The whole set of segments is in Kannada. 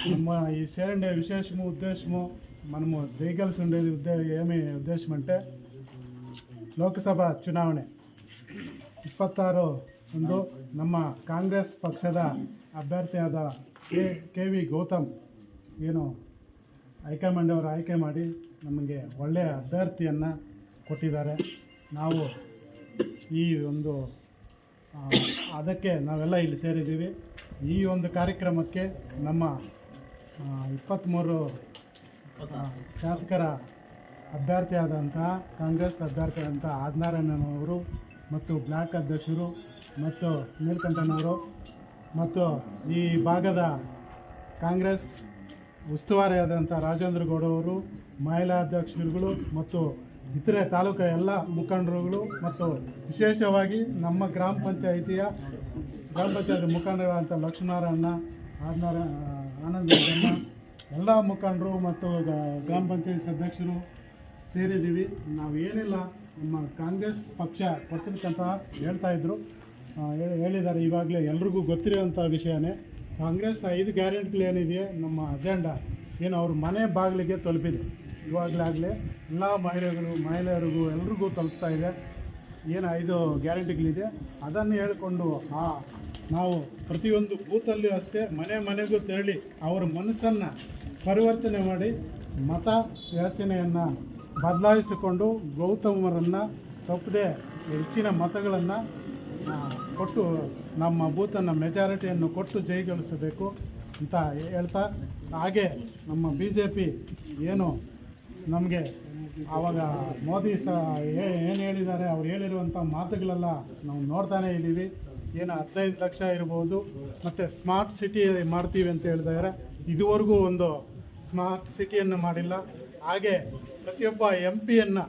ఈ చేరండి విశేషము ఉద్దేశము మనము చేయగలిసి ఉండేది ఉద్దే ఏమి ఉద్దేశం అంటే ಲೋಕಸಭಾ ಚುನಾವಣೆ ಇಪ್ಪತ್ತಾರು ಒಂದು ನಮ್ಮ ಕಾಂಗ್ರೆಸ್ ಪಕ್ಷದ ಅಭ್ಯರ್ಥಿಯಾದ ಕೆ ಕೆ ವಿ ಗೌತಮ್ ಏನು ಹೈಕಮಾಂಡ್ ಅವರು ಆಯ್ಕೆ ಮಾಡಿ ನಮಗೆ ಒಳ್ಳೆಯ ಅಭ್ಯರ್ಥಿಯನ್ನು ಕೊಟ್ಟಿದ್ದಾರೆ ನಾವು ಈ ಒಂದು ಆ, ಅದಕ್ಕೆ ನಾವೆಲ್ಲ ಇಲ್ಲಿ ಸೇರಿದ್ದೀವಿ ಈ ಒಂದು ಕಾರ್ಯಕ್ರಮಕ್ಕೆ ನಮ್ಮ ಆ, ಇಪ್ಪತ್ತ್ಮೂರು ಶಾಸಕರ ಅಭ್ಯರ್ಥಿಯಾದಂಥ ಕಾಂಗ್ರೆಸ್ ಅಭ್ಯರ್ಥಿಯಾದಂಥ ಆದಿನಾರಾಯಣನವರು ಮತ್ತು ಬ್ಲಾಕ್ ಅಧ್ಯಕ್ಷರು ಮತ್ತು ನೀಲಕಂಠನವರು ಮತ್ತು ಈ ಭಾಗದ ಕಾಂಗ್ರೆಸ್ ಉಸ್ತುವಾರಿಯಾದಂಥ ರಾಜೇಂದ್ರ ಗೌಡವರು ಮಹಿಳಾ ಅಧ್ಯಕ್ಷರುಗಳು ಮತ್ತು ಇತರೆ ತಾಲೂಕು ಎಲ್ಲ ಮುಖಂಡರುಗಳು ಮತ್ತು ವಿಶೇಷವಾಗಿ ನಮ್ಮ ಗ್ರಾಮ ಪಂಚಾಯಿತಿಯ ಗ್ರಾಮ ಪಂಚಾಯತಿ ಮುಖಂಡರಾದಂಥ ಲಕ್ಷ್ಮೀನಾರಾಯಣ ಆದಿನಾರ ಆನಂದಮ್ಮ ಎಲ್ಲ ಮುಖಂಡರು ಮತ್ತು ಗ್ರಾಮ ಪಂಚಾಯತ್ ಅಧ್ಯಕ್ಷರು ಸೇರಿದ್ದೀವಿ. ನಾವು ಏನಿಲ್ಲ ನಮ್ಮ ಕಾಂಗ್ರೆಸ್ ಪಕ್ಷ ಕೊಟ್ಟಿರ್ತಕ್ಕಂಥ ಹೇಳ್ತಾ ಇದ್ರು. ಆ, ಹೇಳಿ- ಹೇಳಿದ್ದಾರೆ ಈವಾಗಲೇ ಎಲ್ರಿಗೂ ಗೊತ್ತಿರೋಂಥ ವಿಷಯನೇ. ಕಾಂಗ್ರೆಸ್ ಐದು ಗ್ಯಾರಂಟಿಗಳು ಏನಿದೆಯೇ ನಮ್ಮ ಅಜೆಂಡಾ ಏನು ಅವ್ರ ಮನೆ ಬಾಗಿಲಿಗೆ ತಲುಪಿದೆ. ಇವಾಗಲಾಗಲೇ ಎಲ್ಲ ಮಹಿಳೆಗಳು ಮಹಿಳೆಯರಿಗೂ ಎಲ್ರಿಗೂ ತಲುಪ್ತಾ ಇದೆ. ಏನು ಐದು ಗ್ಯಾರಂಟಿಗಳಿದೆ? ಅದನ್ನು ಹೇಳಿಕೊಂಡು ಆ, ನಾವು ಪ್ರತಿಯೊಂದು ಬೂತಲ್ಲೂ ಅಷ್ಟೇ ಮನೆ ಮನೆಗೂ ತೆರಳಿ ಅವರ ಮನಸ್ಸನ್ನು ಪರಿವರ್ತನೆ ಮಾಡಿ ಮತ ಯಾಚನೆಯನ್ನು ಬದಲಾಯಿಸಿಕೊಂಡು ಗೌತಮರನ್ನು ತಪ್ಪದೆ ಹೆಚ್ಚಿನ ಮತಗಳನ್ನು ಕೊಟ್ಟು ನಮ್ಮ ಬೂತನ್ನು ಮೆಜಾರಿಟಿಯನ್ನು ಕೊಟ್ಟು ಜಯಗಳಿಸಬೇಕು ಅಂತ ಹೇಳ್ತಾ, ಹಾಗೆ ನಮ್ಮ ಬಿ ಜೆ ಪಿ ಏನು ನಮಗೆ ಆವಾಗ ಮೋದಿ ಸ ಏನು ಹೇಳಿದ್ದಾರೆ? ಅವ್ರು ಹೇಳಿರುವಂಥ ಮಾತುಗಳೆಲ್ಲ ನಾವು ನೋಡ್ತಾನೇ ಇದ್ದೀವಿ. ಏನು ಹದಿನೈದು ಲಕ್ಷ ಇರ್ಬೋದು, ಮತ್ತು ಸ್ಮಾರ್ಟ್ ಸಿಟಿ ಮಾಡ್ತೀವಿ ಅಂತ ಹೇಳಿದಾರೆ ಇದುವರೆಗೂ ಒಂದು ಸ್ಮಾರ್ಟ್ ಸಿಟಿಯನ್ನು ಮಾಡಿಲ್ಲ. ಹಾಗೆ ಪ್ರತಿಯೊಬ್ಬ ಎಂ ಪಿಯನ್ನು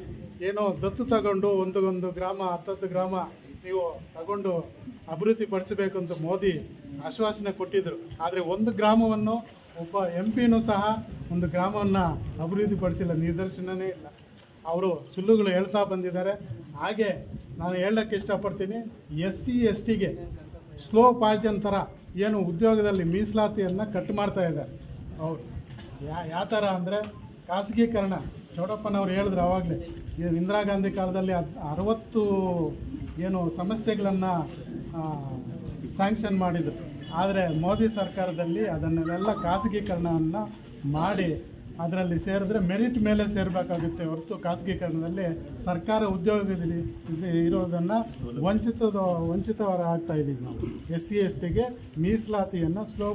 ಏನೋ ದತ್ತು ತಗೊಂಡು ಒಂದು ಒಂದು ಗ್ರಾಮ, ಹತ್ತತ್ತು ಗ್ರಾಮ ನೀವು ತಗೊಂಡು ಅಭಿವೃದ್ಧಿ ಅಂತ ಮೋದಿ ಆಶ್ವಾಸನೆ ಕೊಟ್ಟಿದ್ದರು ಆದರೆ ಒಂದು ಗ್ರಾಮವನ್ನು ಒಬ್ಬ ಎಂ ಪಿನೂ ಸಹ ಒಂದು ಗ್ರಾಮವನ್ನು ಅಭಿವೃದ್ಧಿ ಪಡಿಸಿಲ್ಲ ನಿದರ್ಶನವೇ ಇಲ್ಲ. ಅವರು ಸುಳ್ಳುಗಳು ಹೇಳ್ತಾ ಬಂದಿದ್ದಾರೆ. ಹಾಗೆ ನಾನು ಹೇಳಕ್ಕೆ ಇಷ್ಟಪಡ್ತೀನಿ ಎಸ್ ಸಿ ಎಸ್ ಟಿಗೆ ಸ್ಲೋ ಪಾಯ್ಜನ್ ಥರ ಏನು ಉದ್ಯೋಗದಲ್ಲಿ ಮೀಸಲಾತಿಯನ್ನು ಕಟ್ ಮಾಡ್ತಾ ಇದ್ದಾರೆ. ಅವರು ಯಾ, ಯಾವ ಥರ ಅಂದರೆ ಖಾಸಗೀಕರಣ, ಚೌಡಪ್ಪನವ್ರು ಹೇಳಿದ್ರು ಆವಾಗಲೇ ಇಂದಿರಾ ಗಾಂಧಿ ಕಾಲದಲ್ಲಿ ಅರವತ್ತು ಏನು ಸಮಸ್ಯೆಗಳನ್ನು ಸ್ಯಾಂಕ್ಷನ್ ಮಾಡಿದರು. ಆದರೆ ಮೋದಿ ಸರ್ಕಾರದಲ್ಲಿ ಅದನ್ನೆಲ್ಲ ಖಾಸಗೀಕರಣವನ್ನು ಮಾಡಿ ಅದರಲ್ಲಿ ಸೇರಿದ್ರೆ ಮೆರಿಟ್ ಮೇಲೆ ಸೇರಬೇಕಾಗುತ್ತೆ ಹೊರತು ಖಾಸಗೀಕರಣದಲ್ಲಿ ಸರ್ಕಾರ ಉದ್ಯೋಗದಲ್ಲಿ ಇದು ಇರೋದನ್ನು ವಂಚಿತದ ವಂಚಿತವರ ಆಗ್ತಾ ಇದ್ದೀವಿ ನಾವು. ಎಸ್ ಸಿ ಎಸ್ ಟಿಗೆ ಮೀಸಲಾತಿಯನ್ನು ಸ್ಲೋ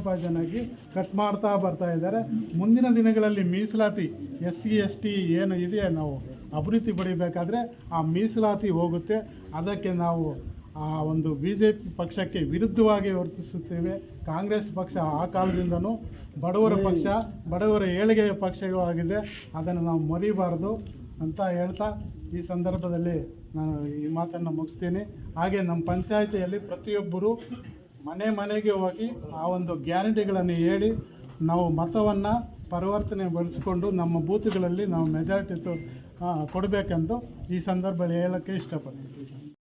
ಆಗಿ ಕಟ್ ಮಾಡ್ತಾ ಬರ್ತಾ ಇದ್ದಾರೆ. ಮುಂದಿನ ದಿನಗಳಲ್ಲಿ ಮೀಸಲಾತಿ ಎಸ್ ಸಿ ಎಸ್ ಟಿ ಏನು ಇದೆಯಾ ನಾವು ಅಭಿವೃದ್ಧಿ ಪಡಿಬೇಕಾದ್ರೆ ಆ ಮೀಸಲಾತಿ ಹೋಗುತ್ತೆ. ಅದಕ್ಕೆ ನಾವು ಆ ಒಂದು ಬಿ ಜೆ ಪಿ ಪಕ್ಷಕ್ಕೆ ವಿರುದ್ಧವಾಗಿ ವರ್ತಿಸುತ್ತೇವೆ. ಕಾಂಗ್ರೆಸ್ ಪಕ್ಷ ಆ ಕಾಲದಿಂದನೂ ಬಡವರ ಪಕ್ಷ, ಬಡವರ ಏಳಿಗೆಯ ಪಕ್ಷವೂ ಆಗಿದೆ. ಅದನ್ನು ನಾವು ಮರಿಬಾರ್ದು ಅಂತ ಹೇಳ್ತಾ ಈ ಸಂದರ್ಭದಲ್ಲಿ ನಾನು ಈ ಮಾತನ್ನು ಮುಗಿಸ್ತೀನಿ. ಹಾಗೆ ನಮ್ಮ ಪಂಚಾಯಿತಿಯಲ್ಲಿ ಪ್ರತಿಯೊಬ್ಬರು ಮನೆ ಮನೆಗೆ ಹೋಗಿ ಆ ಒಂದು ಗ್ಯಾರಂಟಿಗಳನ್ನು ಹೇಳಿ ನಾವು ಮತವನ್ನು ಪರಿವರ್ತನೆ ಬಳಸಿಕೊಂಡು ನಮ್ಮ ಬೂತ್ಗಳಲ್ಲಿ ನಾವು ಮೆಜಾರಿಟಿ ಕೊಡಬೇಕೆಂದು ಈ ಸಂದರ್ಭದಲ್ಲಿ ಹೇಳೋಕ್ಕೆ ಇಷ್ಟಪಡ್ತೀನಿ.